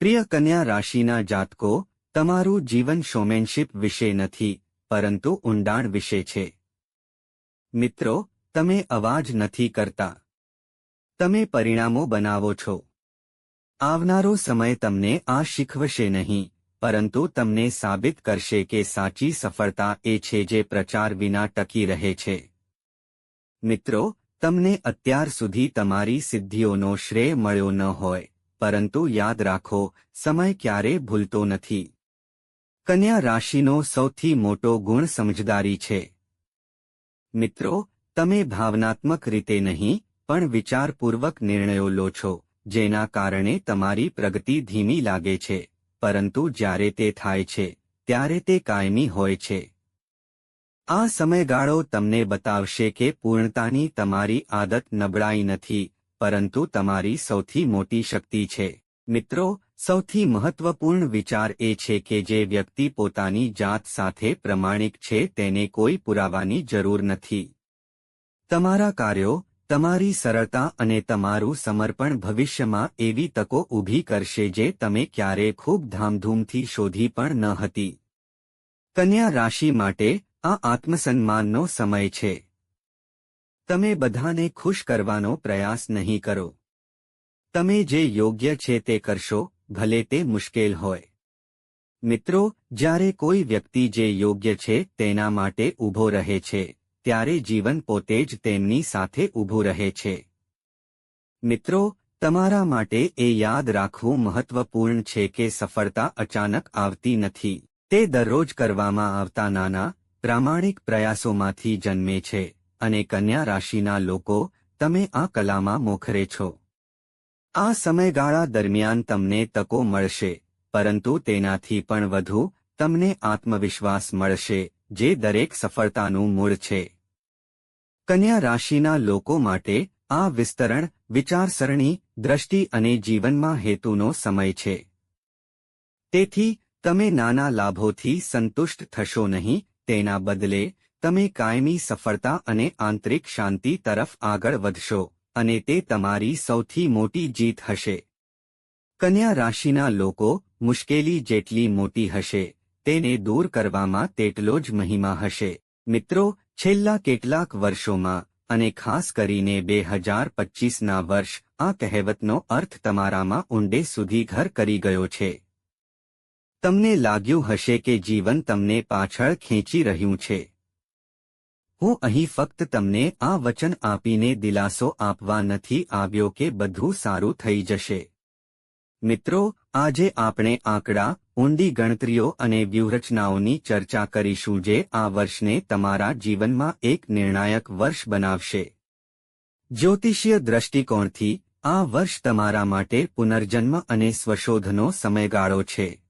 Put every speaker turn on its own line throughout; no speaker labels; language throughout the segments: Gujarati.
પ્રિય કન્યા રાશિના જાતકો, તમારું જીવન શોમેનશિપ વિશે નથી, પરંતુ ઊંડાણ વિશે છે. મિત્રો, તમે અવાજ નથી કરતા. તમે પરિણામો બનાવો છો. આવનારો સમય તમને આ શીખવશે નહીં, પરંતુ તમને સાબિત કરશે કે સાચી સફળતા એ છે જે પ્રચાર વિના ટકી રહે છે. મિત્રો, તમને અત્યાર સુધી તમારી સિદ્ધિઓનો શ્રેય મળ્યો ન હોય. પરંતુ યાદ રાખો, સમય ક્યારે ભૂલતો નથી. કન્યા રાશિનો સૌથી મોટો ગુણ સમજદારી છે. મિત્રો, તમે ભાવનાત્મક રીતે નહીં, પણ વિચારપૂર્વક નિર્ણયો લો છો, જેના કારણે તમારી પ્રગતિ ધીમી લાગે છે, પરંતુ જ્યારે તે થાય છે, ત્યારે તે કાયમી હોય છે. આ સમયગાળો તમને બતાવશે કે પૂર્ણતાની તમારી આદત નબળાઈ નથી પરંતુ તમારી સૌથી મોટી શક્તિ છે. મિત્રો, સૌથી મહત્વપૂર્ણ વિચાર એ છે કે જે વ્યક્તિ પોતાની જાત સાથે પ્રમાણિક છે તેને કોઈ પુરાવાની જરૂર નથી. તમારા કાર્યો, તમારી સરળતા અને તમારું સમર્પણ ભવિષ્યમાં એવી તકો ઊભી કરશે જે તમે ક્યારે ખૂબ ધામધૂમથી શોધી પણ ન હતી. કન્યા રાશિ માટે આ આત્મસન્માનનો સમય છે. તમે બધાને ખુશ કરવાનો પ્રયાસ નહીં કરો. તમે જે યોગ્ય છે તે કરશો, ભલે તે મુશ્કેલ હોય. મિત્રો, જ્યારે કોઈ વ્યક્તિ જે યોગ્ય છે તેના માટે ઊભો રહે છે, ત્યારે જીવન પોતે જ તેમની સાથે ઊભું રહે છે. મિત્રો, તમારા માટે એ યાદ રાખવું મહત્વપૂર્ણ છે કે સફળતા અચાનક આવતી નથી. તે દરરોજ કરવામાં આવતા નાના, પ્રામાણિક પ્રયાસોમાંથી જન્મે છે. અને કન્યા રાશિના લોકો, તમે આ કલામાં મોખરે છો. આ સમયગાળા દરમિયાન તમને તકો મળશે, પરંતુ તેનાથી પણ વધુ તમને આત્મવિશ્વાસ મળશે, જે દરેક સફળતાનું મૂળ છે. કન્યા રાશિના લોકો માટે આ વિસ્તરણ, વિચારસરણી, દ્રષ્ટિ અને જીવનમાં હેતુનો સમય છે. તેથી, તમે નાના લાભોથી સંતુષ્ટ થશો નહીં, તેના બદલે તમે કાયમી સફળતા અને આંતરિક શાંતિ તરફ આગળ વધશો, અને તે તમારી સૌથી મોટી જીત હશે. કન્યા રાશિના લોકો મુશ્કેલી જેટલી મોટી હશે, તેને દૂર કરવામાં તેટલો જ મહિમા હશે. મિત્રો, છેલ્લા કેટલાક વર્ષોમાં, અને ખાસ કરીને બે હજાર પચ્ચીસના વર્ષ, આ કહેવતનો અર્થ તમારામાં ઊંડે સુધી ઘર કરી ગયો છે. તમને લાગ્યું હશે કે જીવન તમને પાછળ ખેંચી રહ્યું છે. હું અહીં ફક્ત તમને આ વચન આપીને દિલાસો આપવા નથી આવ્યો કે બધું સારું થઈ જશે. મિત્રો, આજે આપણે આંકડા, ઊંડી ગણતરીઓ અને વ્યૂહરચનાઓની ચર્ચા કરીશું જે આ વર્ષને તમારા જીવનમાં એક નિર્ણાયક વર્ષ બનાવશે. જ્યોતિષીય દ્રષ્ટિકોણથી આ વર્ષ તમારા માટે પુનર્જન્મ અને સ્વશોધનો સમયગાળો છે.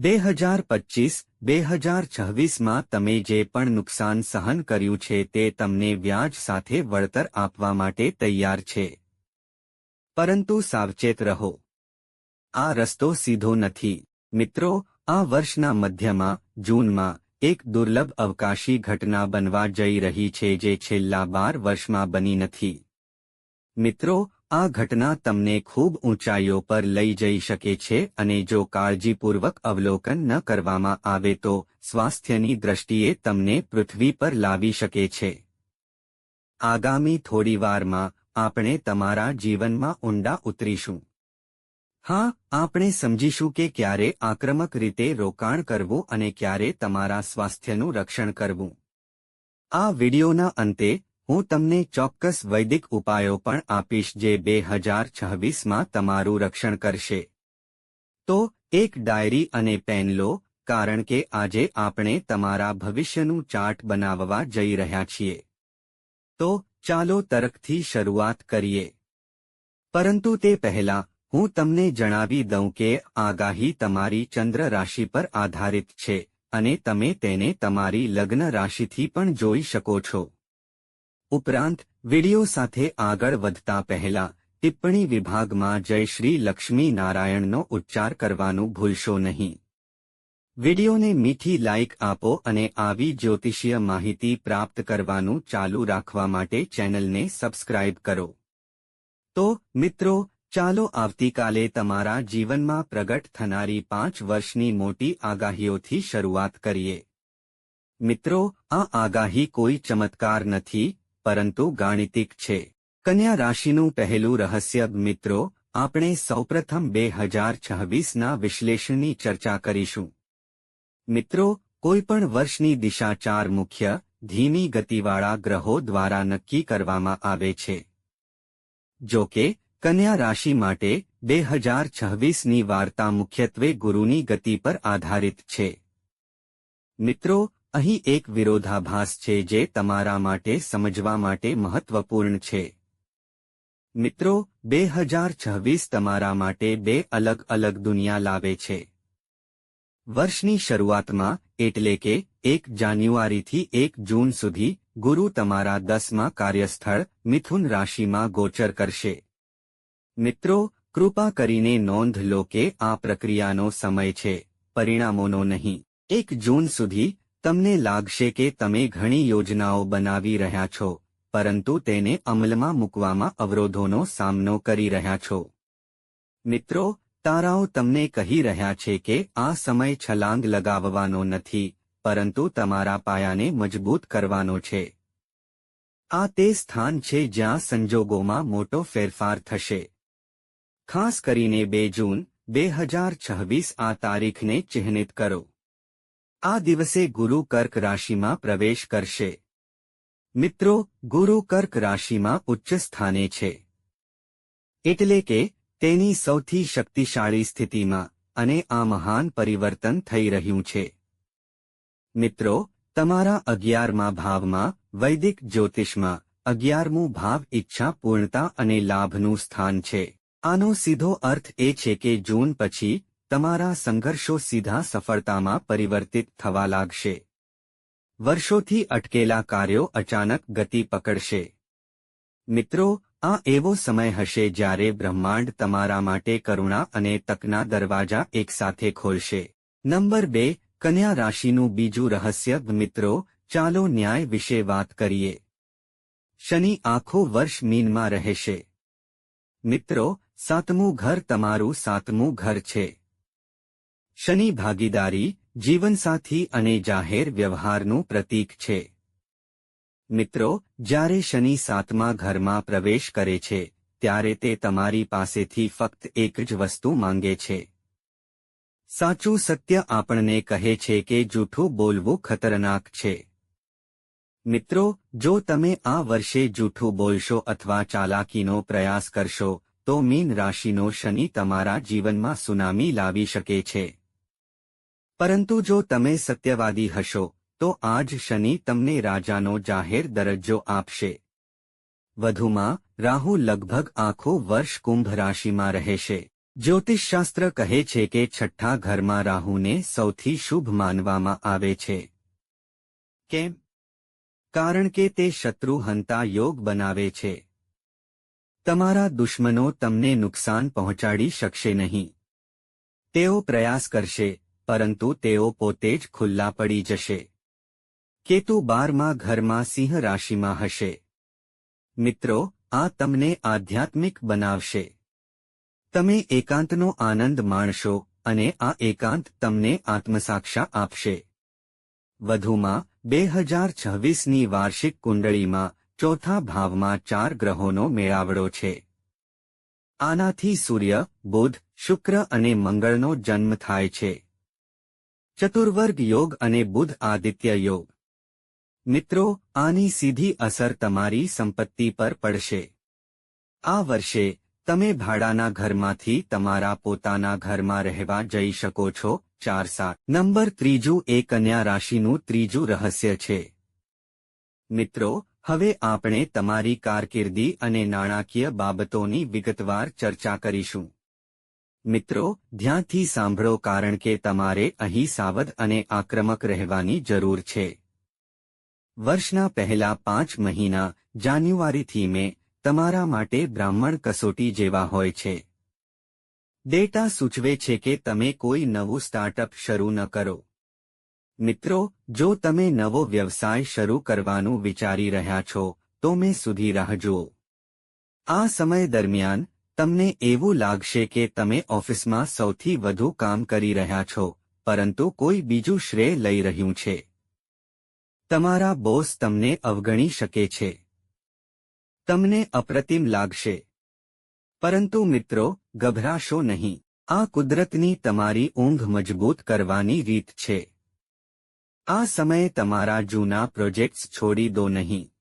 બે હજાર પચ્ચીસ, બે હજાર છવ્વીસમાં તમે જે પણ નુકસાન સહન કર્યું છે તે તમને વ્યાજ સાથે વળતર આપવા માટે તૈયાર છે. પરંતુ સાવચેત રહો. આ રસ્તો સીધો નથી. મિત્રો, આ વર્ષના મધ્યમાં, જૂનમાં, એક દુર્લભ અવકાશી ઘટના બનવા જઈ રહી છે જે છેલ્લા બાર વર્ષમાં બની નથી. મિત્રો આ ઘટના તમને ખૂબ ઊંચાઈઓ પર લઈ જઈ શકે છે અને જો કાળજીપૂર્વક અવલોકન ન કરવામાં આવે તો સ્વાસ્થ્યની દ્રષ્ટિએ તમને પૃથ્વી પર લાવી શકે છે. આગામી થોડીવારમાં આપણે તમારા જીવનમાં ઊંડા ઉતરીશું. હા, આપણે સમજીશું કે ક્યારે આક્રમક રીતે રોકાણ કરવું અને ક્યારે તમારા સ્વાસ્થ્યનું રક્ષણ કરવું. આ વિડિયોના અંતે હું તમને ચોક્કસ વૈદિક ઉપાયો પણ આપીશ જે બે હજાર છવ્વીસમાં તમારું રક્ષણ કરશે. તો, એક ડાયરી અને પેન લો, કારણ કે આજે આપણે તમારા ભવિષ્યનું ચાર્ટ બનાવવા જઈ રહ્યા છીએ. તો, ચાલો તરકથી શરૂઆત કરીએ. પરંતુ તે પહેલા, હું તમને જણાવી દઉં કે આગાહી તમારી ચંદ્ર રાશિ પર આધારિત છે, અને તમે તેને તમારી લગ્ન રાશિથી પણ જોઈ શકો છો. ઉપરાંત, વિડિયો સાથે આગળ વધતા પહેલા, ટિપ્પણી વિભાગમાં જય શ્રી લક્ષ્મી નારાયણનો ઉચ્ચાર કરવાનું ભૂલશો નહીં. વિડિયોને મીઠી લાઇક આપો અને આવી જ્યોતિષીય માહિતી પ્રાપ્ત કરવાનું ચાલુ રાખવા માટે ચેનલને સબસ્ક્રાઇબ કરો. તો, મિત્રો, ચાલો આવતીકાલે તમારા જીવનમાં પ્રગટ થનારી પાંચ વર્ષની મોટી આગાહીઓથી શરૂઆત કરીએ. મિત્રો, આ આગાહી કોઈ ચમત્કાર નથી પરંતુ ગાણિતિક છે. કન્યા રાશિનું પહેલું રહસ્ય, મિત્રો, આપણે સૌપ્રથમ બે હજાર છવ્વીસના વિશ્લેષણની ચર્ચા કરીશું. મિત્રો કોઈપણ વર્ષની દિશા ચાર મુખ્ય, ધીમી ગતિવાળા ગ્રહો દ્વારા નક્કી કરવામાં આવે છે. જો કે, કન્યા રાશિ માટે બે હજાર છવ્વીસની વાર્તા મુખ્યત્વે ગુરુની ગતિ પર આધારિત છે. મિત્રો અહીં એક વિરોધાભાસ છે જે તમારા માટે સમજવા માટે મહત્વપૂર્ણ છે. મિત્રો, બે તમારા માટે બે અલગ અલગ દુનિયા લાવે છે. વર્ષની શરૂઆતમાં, એટલે કે એક જાન્યુઆરીથી એક જૂન સુધી, ગુરુ તમારા દસમા કાર્યસ્થળ, મિથુન રાશિમાં ગોચર કરશે. મિત્રો, કૃપા કરીને નોંધ લો કે આ પ્રક્રિયાનો સમય છે, પરિણામોનો નહીં. એક જૂન સુધી તમને લાગશે કે તમે ઘણી યોજનાઓ બનાવી રહ્યા છો, પરંતુ તેને અમલમાં મૂકવામાં અવરોધોનો સામનો કરી રહ્યા છો. મિત્રો, તારાઓ તમને કહી રહ્યા છે કે આ સમય છલાંગ લગાવવાનો નથી, પરંતુ તમારા પાયાને મજબૂત કરવાનો છે. આ તે સ્થાન છે જ્યાં સંજોગોમાં મોટો ફેરફાર થશે. ખાસ કરીને બે જૂન, બે હજાર છવ્વીસ આ તારીખને ચિહ્નિત કરો. આ દિવસે ગુરુ કર્ક રાશિમાં પ્રવેશ કરશે. મિત્રો, ગુરુ કર્ક રાશિમાં ઉચ્ચ સ્થાને છે. એટલે કે, તેની સૌથી શક્તિશાળી સ્થિતિમાં અને આ મહાન પરિવર્તન થઈ રહ્યું છે. મિત્રો, તમારા અગિયારમા ભાવમાં વૈદિક જ્યોતિષમાં અગિયારમું ભાવ ઈચ્છા પૂર્ણતા અને લાભનું સ્થાન છે. આનો સીધો અર્થ એ છે કે જૂન પછી તમારા સંઘર્ષો સીધા સફળતામાં પરિવર્તિત થવા લાગશે. વર્ષોથી અટકેલા કાર્યો અચાનક ગતિ પકડશે. મિત્રો, આ એવો સમય હશે જ્યારે બ્રહ્માંડ તમારા માટે કરુણા અને તકના દરવાજા એકસાથે ખોલશે. નંબર બે, કન્યા રાશિનું બીજું રહસ્ય, મિત્રો, ચાલો ન્યાય વિશે વાત કરીએ. શનિ આખો વર્ષ મીનમાં રહેશે. મિત્રો, સાતમું ઘર તમારું સાતમું ઘર છે. શનિ ભાગીદારી, જીવનસાથી અને જાહેર વ્યવહારનું પ્રતીક છે. મિત્રો, જ્યારે શનિ સાતમા ઘરમાં પ્રવેશ કરે છે, ત્યારે તે તમારી પાસેથી ફક્ત એક જ વસ્તુ માંગે છે. સાચું સત્ય આપણને કહે છે કે જૂઠું બોલવું ખતરનાક છે. મિત્રો, જો તમે આ વર્ષે જૂઠું બોલશો અથવા ચાલાકીનો પ્રયાસ કરશો, તો મીન રાશિનો શનિ તમારા જીવનમાં સુનામી લાવી શકે છે. પરંતુ જો તમે સત્યવાદી હશો, તો આજ શનિ તમને રાજાનો જાહેર દરજ્જો આપશે. વધુમાં, રાહુ લગભગ આખો વર્ષ કુંભ રાશિમાં રહેશે. જ્યોતિષશાસ્ત્ર કહે છે કે છઠ્ઠા ઘરમાં રાહુને સૌથી શુભ માનવામાં આવે છે. કેમ? કારણ કે તે શત્રુ હંતા યોગ બનાવે છે. તમારા દુશ્મનો તમને નુકસાન પહોંચાડી શકશે નહીં. તેઓ પ્રયાસ કરશે પરંતુ તેઓ પોતે જ ખુલ્લા પડી જશે. કેતુ બારમાં ઘરમાં સિંહ રાશિમાં હશે. મિત્રો, આ તમને આધ્યાત્મિક બનાવશે. તમે એકાંતનો આનંદ માણશો અને આ એકાંત તમને આત્મસાક્ષા આપશે. વધુમાં બે હજાર છવ્વીસની વાર્ષિક કુંડળીમાં ચોથા ભાવમાં ચાર ગ્રહોનો મેળાવડો છે. આનાથી સૂર્ય, બુધ, શુક્ર અને મંગળનો જન્મ થાય છે. ચતુર્વર્ગ યોગ અને બુધ આદિત્ય યોગ. મિત્રો, આની સીધી અસર તમારી સંપત્તિ પર પડશે. આ વર્ષે, તમે ભાડાના ઘરમાંથી તમારા પોતાના ઘરમાં રહેવા જઈ શકો છો, ચાર સાત નંબર ત્રીજું, એ કન્યા રાશિનું ત્રીજું રહસ્ય છે. મિત્રો, હવે આપણે તમારી કારકિર્દી અને નાણાકીય બાબતોની વિગતવાર ચર્ચા કરીશું. મિત્રો, ધ્યાનથી સાંભળો કારણ કે તમારે અહીં સાવધ અને આક્રમક રહેવાની જરૂર છે. વર્ષના પહેલા પાંચ મહિના, જાન્યુઆરીથી મે, તમારા માટે બ્રાહ્મણ કસોટી જેવા હોય છે. ડેટા સૂચવે છે કે તમે કોઈ નવું સ્ટાર્ટઅપ શરૂ ન કરો. મિત્રો, જો તમે નવો વ્યવસાય શરૂ કરવાનું વિચારી રહ્યા છો, તો મેં સુધી રાહ જુઓ. આ સમય દરમિયાન તમને એવું લાગશે કે તમે ઓફિસમાં સૌથી વધુ કામ કરી રહ્યા છો, પરંતુ કોઈ બીજું શ્રેય લઈ રહ્યું છે. તમારા બોસ તમને અવગણી શકે છે. તમને અપ્રતિમ લાગશે. પરંતુ મિત્રો, ગભરાશો નહીં. આ કુદરતની તમારી ઊંઘ મજબૂત કરવાની રીત છે. આ સમયે તમારા જૂના પ્રોજેક્ટ્સ છોડી દો નહીં.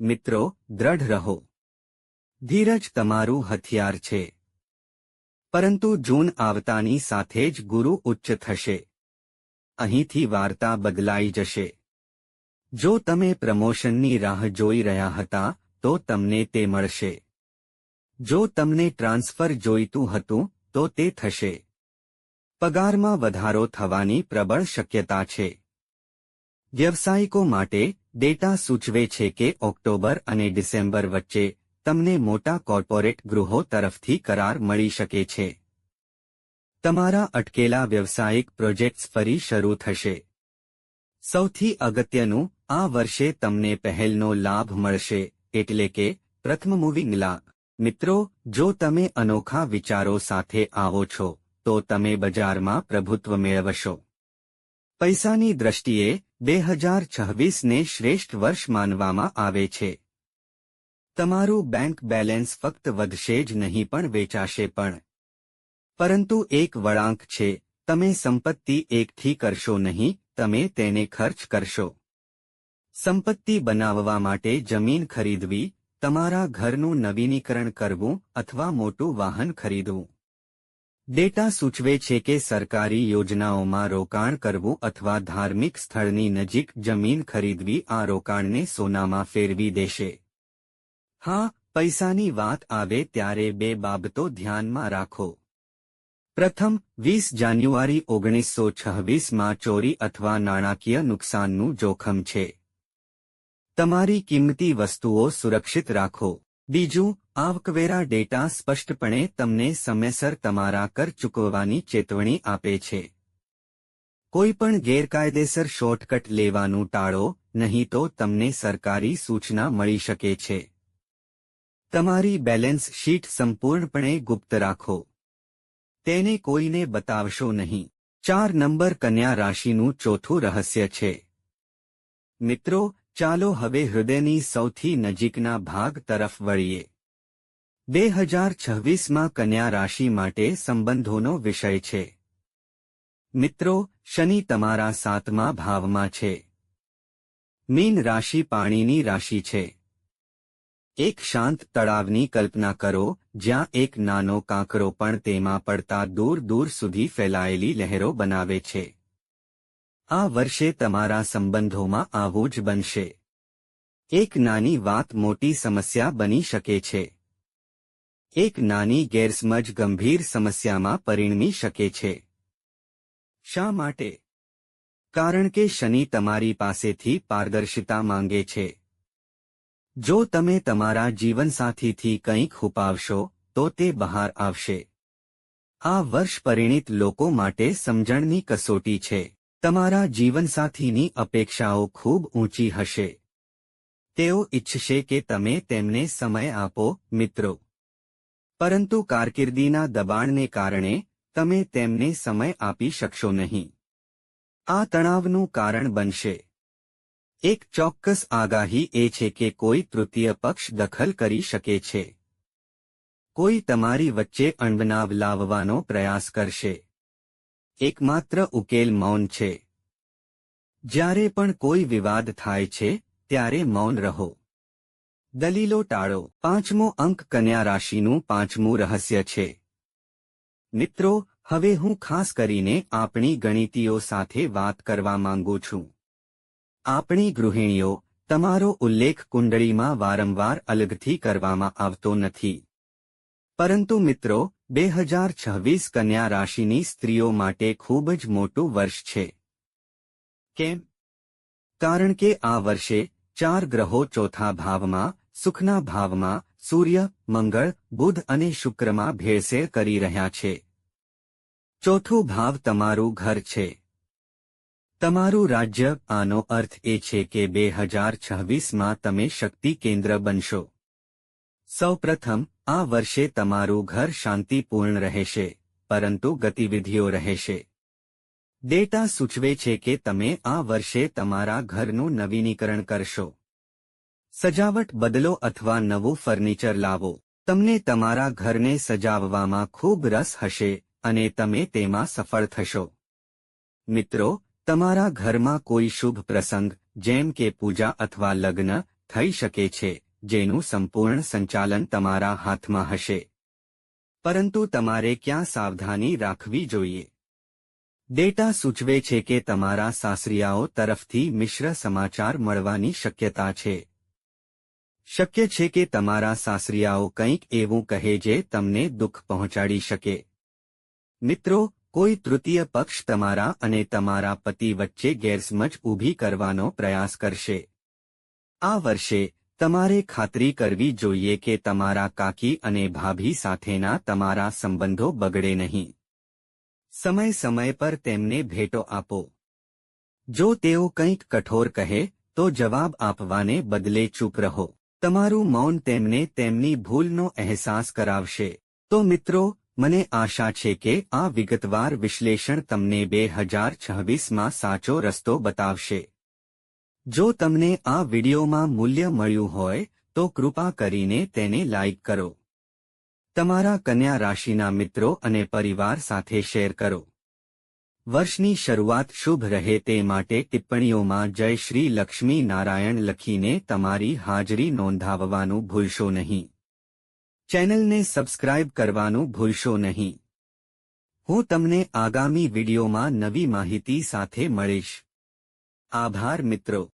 મિત્રો, દ્રઢ રહો. ધીરજ તમારું હથિયાર છે. પરંતુ જૂન આવતાની સાથે જ ગુરુ ઉચ્ચ થશે. અહીંથી વાર્તા બદલાઈ જશે. જો તમે પ્રમોશનની રાહ જોઈ રહ્યા હતા, તો તમને તે મળશે. જો તમને ટ્રાન્સફર જોઈતું હતું, તો તે થશે. પગારમાં વધારો થવાની પ્રબળ શક્યતા છે. વ્યવસાયિકો માટે ડેટા સૂચવે છે કે ઓક્ટોબર અને ડિસેમ્બર વચ્ચે તમને મોટા કોર્પોરેટ ગૃહો તરફથી કરાર મળી શકે છે. તમારા અટકેલા વ્યવસાયિક પ્રોજેક્ટ્સ ફરી શરૂ થશે. સૌથી અગત્યનું, આ વર્ષે તમને પહેલનો લાભ મળશે, એટલે કે, પ્રથમ મૂવિંગ લા. મિત્રો, જો તમે અનોખા વિચારો સાથે આવો છો, તો તમે બજારમાં પ્રભુત્વ મેળવશો. પૈસાની દ્રષ્ટિએ, બે હજાર છવ્વીસને શ્રેષ્ઠ વર્ષ માનવામાં આવે છે. તમારું બેંક બેલેન્સ ફક્ત વધશે જ નહીં પણ વેચાશે પણ. પરંતુ એક વળાંક છે, તમે સંપત્તિ એકઠી કરશો નહીં, તમે તેને ખર્ચ કરશો. સંપત્તિ બનાવવા માટે જમીન ખરીદવી, તમારા ઘરનું નવીનીકરણ કરવું અથવા મોટું વાહન ખરીદવું. ડેટા સૂચવે છે કે સરકારી યોજનાઓમાં રોકાણ કરવું અથવા ધાર્મિક સ્થળની નજીક જમીન ખરીદવી આ રોકાણને સોનામાં ફેરવી દેશે. હા, પૈસાની વાત આવે ત્યારે બે બાબતો ધ્યાનમાં રાખો. પ્રથમ, વીસ જાન્યુઆરી ઓગણીસો છવ્વીસમાં ચોરી અથવા નાણાકીય નુકસાનનું જોખમ છે. તમારી કિંમતી વસ્તુઓ સુરક્ષિત રાખો. બીજું, આવકવેરા ડેટા સ્પષ્ટપણે તમને સમયસર તમારા કર ચૂકવવાની ચેતવણી આપે છે. કોઈપણ ગેરકાયદેસર શોર્ટકટ લેવાનું ટાળો, નહીં તો તમને સરકારી સૂચના મળી શકે છે. તમારી બેલેન્સ શીટ સંપૂર્ણપણે ગુપ્ત રાખો. તેને કોઈને બતાવશો નહીં. ચાર નંબર કન્યા રાશિનું ચોથું રહસ્ય છે. મિત્રો, ચાલો હવે હૃદયની સૌથી નજીકના ભાગ તરફ વળીએ. બે હજાર છવ્વીસમાં કન્યા રાશિ માટે સંબંધોનો વિષય છે. મિત્રો, શનિ તમારા સાતમા ભાવમાં છે. મીન રાશિ પાણીની રાશિ છે. એક શાંત તળાવની કલ્પના કરો, જ્યાં એક નાનો કાંકરો પણ તેમાં પડતા દૂર દૂર સુધી ફેલાયેલી લહેરો બનાવે છે. આ વર્ષે તમારા સંબંધોમાં આવું જ બનશે. એક નાની વાત મોટી સમસ્યા બની શકે છે. એક નાની ગેરસમજ ગંભીર સમસ્યામાં પરિણમી શકે છે. શા માટે? કારણ કે શનિ તમારી પાસેથી પારદર્શિતા માંગે છે. જો તમે તમારા જીવનસાથીથી કંઈક છુપાવશો, તો તે બહાર આવશે. આ વર્ષ પરિણિત લોકો માટે સમજણની કસોટી છે. તમારા જીવનસાથીની અપેક્ષાઓ ખૂબ ઊંચી હશે. તેઓ ઇચ્છશે કે તમે તેમને સમય આપો, મિત્રો. પરંતુ કારકિર્દીના દબાણને કારણે, તમે તેમને સમય આપી શકશો નહીં. આ તણાવનું કારણ બનશે. એક ચોક્કસ આગાહી એ છે કે કોઈ તૃતીય પક્ષ દખલ કરી શકે છે. કોઈ તમારી વચ્ચે અણબનાવ લાવવાનો પ્રયાસ કરશે. એકમાત્ર ઉકેલ મૌન છે. જ્યારે પણ કોઈ વિવાદ થાય છે, ત્યારે મૌન રહો. દલીલો ટાળો. પાંચમો અંક કન્યા રાશિનું પાંચમું રહસ્ય છે. મિત્રો, હવે હું ખાસ કરીને આપણી ગણિતીઓ સાથે વાત કરવા માંગુ છું. આપણી ગૃહિણીઓ તમારો ઉલ્લેખ કુંડળીમાં વારંવાર અલગથી કરવામાં આવતો નથી. પરંતુ મિત્રો, બે હજાર છવ્વીસ કન્યા રાશિની સ્ત્રીઓ માટે ખૂબ જ મોટું વર્ષ છે. કેમ? કારણ કે આ વર્ષે ચાર ગ્રહો ચોથા ભાવમાં, સુખના ભાવમાં, સૂર્ય, મંગળ, બુધ અને શુક્રમાં ભેળસેળ કરી રહ્યા છે. ચોથું ભાવ તમારું ઘર છે. તમારું રાજ્ય, આનો અર્થ એ છે કે બે હજાર છવ્વીસમાં તમે શક્તિ કેન્દ્ર બનશો. સૌપ્રથમ, આ વર્ષે તમારું ઘર શાંતિપૂર્ણ રહેશે, પરંતુ ગતિવિધિઓ રહેશે. ડેટા સૂચવે છે કે તમે આ વર્ષે તમારા ઘરનું નવીનીકરણ કરશો. સજાવટ બદલો અથવા નવું ફર્નિચર લાવો. તમને તમારા ઘરને સજાવવામાં ખૂબ રસ હશે અને તમે તેમાં સફળ થશો. મિત્રો તમારા ઘરમાં કોઈ શુભ પ્રસંગ, જેમ કે પૂજા અથવા લગ્ન, થઈ શકે છે, જેનું સંપૂર્ણ સંચાલન તમારા હાથમાં હશે. પરંતુ તમારે ક્યાં સાવધાની રાખવી જોઈએ? ડેટા સૂચવે છે કે તમારા સાસરિયાઓ તરફથી મિશ્ર સમાચાર મળવાની શક્યતા છે. શક્ય છે કે તમારા સાસરિયાઓ કંઈક એવું કહે જે તમને દુઃખ પહોંચાડી શકે. મિત્રો કોઈ તૃતીય પક્ષ તમારા અને તમારા પતિ વચ્ચે ગેરસમજ ઊભી કરવાનો પ્રયાસ કરશે. આ વર્ષે તમારે ખાતરી કરવી જોઈએ કે તમારા કાકી અને ભાભી સાથેના તમારા સંબંધો બગડે નહીં. સમય સમય પર તેમને ભેટો આપો. જો તેઓ કંઈક કઠોર કહે, તો જવાબ આપવાને બદલે ચૂપ રહો. તમારું મૌન તેમને તેમની ભૂલનો અહેસાસ કરાવશે. તો મિત્રો મને આશા છે કે આ વિગતવાર વિશ્લેષણ તમને બે હજાર છવ્વીસમાં સાચો રસ્તો બતાવશે. જો તમને આ વિડિયોમાં મૂલ્ય મળ્યું હોય, તો કૃપા કરીને તેને લાઇક કરો. તમારા કન્યા રાશિના મિત્રો અને પરિવાર સાથે શેર કરો. વર્ષની શરૂઆત શુભ રહે તે માટે ટિપ્પણીઓમાં જય શ્રી લક્ષ્મી નારાયણ લખીને તમારી હાજરી નોંધાવવાનું ભૂલશો નહીં. ચેનલને સબસ્ક્રાઇબ કરવાનું ભૂલશો નહીં. હું તમને આગામી વિડિયોમાં નવી માહિતી સાથે મળીશ. આભાર મિત્રો.